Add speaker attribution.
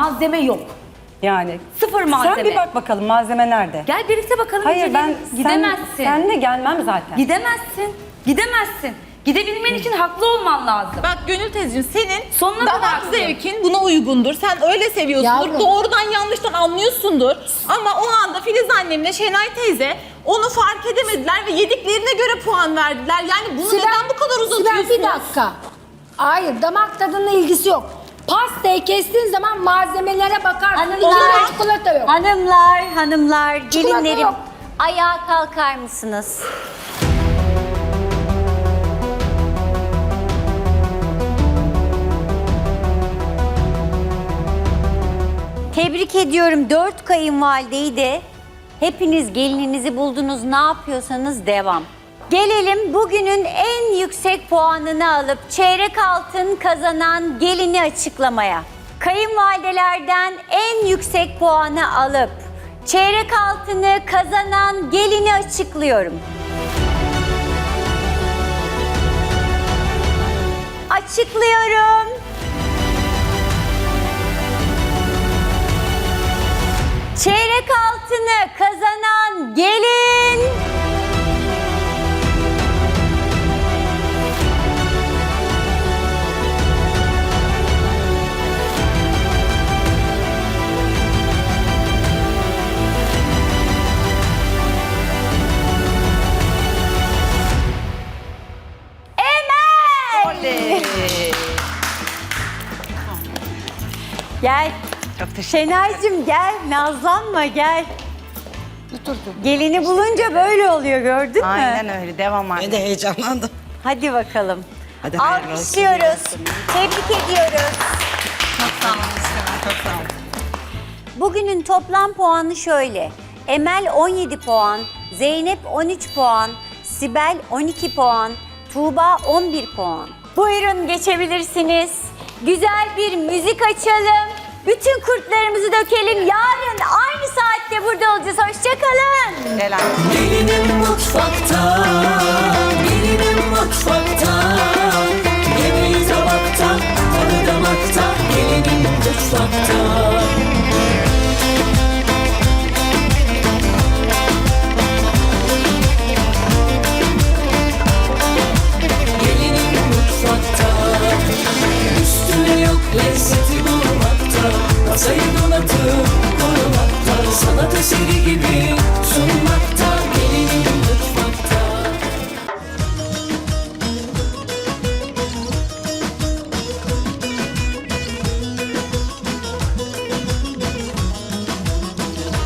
Speaker 1: malzeme yok.
Speaker 2: Yani.
Speaker 1: Sıfır malzeme.
Speaker 2: Sen bir bak bakalım malzeme nerede?
Speaker 1: Gel birlikte bakalım.
Speaker 2: Hayır ben
Speaker 1: inceleyelim.
Speaker 2: sen,
Speaker 1: Gidemezsin.
Speaker 2: senle gelmem zaten.
Speaker 1: Gidemezsin. Gidemezsin. Gidebilmen için haklı olman lazım.
Speaker 3: Bak Gönül teyzeciğim senin
Speaker 1: Sonuna kadar
Speaker 3: damak
Speaker 1: haklıyım.
Speaker 3: zevkin buna uygundur. Sen öyle seviyorsundur.
Speaker 4: Yavrum.
Speaker 3: Doğrudan yanlıştan anlıyorsundur. Ama o anda Filiz annemle Şenay teyze onu fark edemediler ve yediklerine göre puan verdiler. Yani bunu neden bu kadar uzatıyorsunuz?
Speaker 4: Sibel bir dakika. Hayır damak tadının ilgisi yok. Pastayı kestiğin zaman malzemelere bakarsın.
Speaker 5: Hanımlar.
Speaker 4: İçinde çikolata yok.
Speaker 5: Hanımlar, hanımlar,
Speaker 4: Çikolata
Speaker 5: gelinlerim
Speaker 4: yok.
Speaker 5: ayağa kalkar mısınız? Tebrik ediyorum dört kayınvalideyi de hepiniz gelininizi buldunuz ne yapıyorsanız devam. Gelelim bugünün en yüksek puanını alıp çeyrek altın kazanan gelini açıklamaya. Kayınvalidelerden en yüksek puanı alıp çeyrek altını kazanan gelini açıklıyorum. Açıklıyorum. Çeyrek altını kazanan Gel. Şenaycığım gel, nazlanma gel. Gelini bulunca böyle oluyor gördün mü?
Speaker 6: Aynen öyle. Devam anne.
Speaker 7: Ben de heyecanlandım.
Speaker 5: Hadi bakalım.
Speaker 7: Hadi hayırlı olsun.
Speaker 5: Alkışlıyoruz. Tebrik ediyoruz. Bugünün toplam puanı şöyle. Emel 17 puan, Zeynep 13 puan, Sibel 12 puan, Tuğba 11 puan. Buyurun geçebilirsiniz. Güzel bir müzik açalım. Bütün kurtlarımızı dökelim. Yarın aynı saatte burada olacağız. Hoşçakalın.
Speaker 6: Anne.
Speaker 8: Gelinim mutfakta, gelinim mutfakta. Yemeği tabakta, tadı damakta. Gelinim mutfakta. Korumakta. Sanat eseri gibi sunmakta.